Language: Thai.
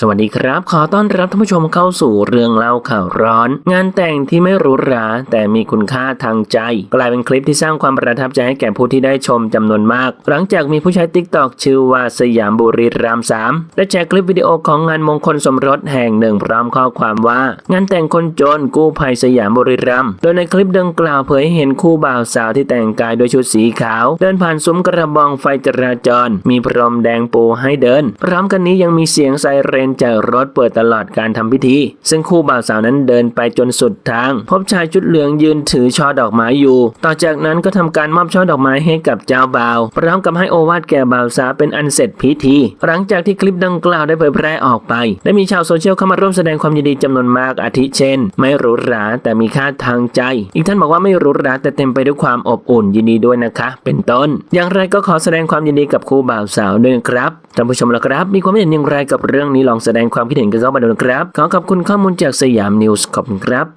สวัสดีครับ ขอต้อนรับท่านผู้ชมเข้าสู่เรื่องเล่าข่าวร้อน งานแต่งที่ไม่หรูหราแต่มีคุณค่าทางใจ กลายเป็นคลิปที่สร้างความประทับใจให้แก่ผู้ที่ได้ชมจำนวนมาก หลังจากมีผู้ใช้ติ๊กตอกชื่อว่าสยามบุรีรามสามได้แชร์คลิปวิดีโอของงานมงคลสมรสแห่งหนึ่งพร้อมข้อความว่า งานแต่งคนจนกู้ภัยสยามบุรีรัมโดยในคลิปดังกล่าวเผยเห็นคู่บ่าวสาวที่แต่งกายด้วยชุดสีขาว เดินผ่านซุ้มกระบองไฟจราจร มีพรมแดงปูให้เดิน พร้อมกันนี้ยังมีเสียงไซเรนจากรถเปิดตลอดการทำพิธี ซึ่งคู่บ่าวสาวนั้นเดินไปจนสุดทาง พบชายชุดเหลืองยืนถือช่อดอกไม้อยู่ ต่อจากนั้นก็ทำการมอบช่อดอกไม้ให้กับเจ้าบ่าวพร้อมกับให้โอวาทแก่บ่าวสาวเป็นอันเสร็จพิธี หลังจากที่คลิปดังกล่าวได้เผยแพร่ออกไป ได้มีชาวโซเชียลเข้ามาร่วมแสดงความยินดีจำนวนมากอาทิเช่น ไม่หรูหราแต่มีค่าทางใจ อีกท่านบอกว่าไม่หรูหราแต่เต็มไปด้วยความอบอุ่นยินดีด้วยนะคะ เป็นต้น อย่างไรก็ขอแสดงความยินดีกับคู่บ่าวสาวด้วยครับท่านผู้ชมละครับ มีความเห็นอย่างไรกับเรื่องนี้ลององแสดงความคิดเห็นกันเข้ามาดูนะครับ ขอขอบคุณข้อมูลจากสยามนิวส์ขอบคุณครับ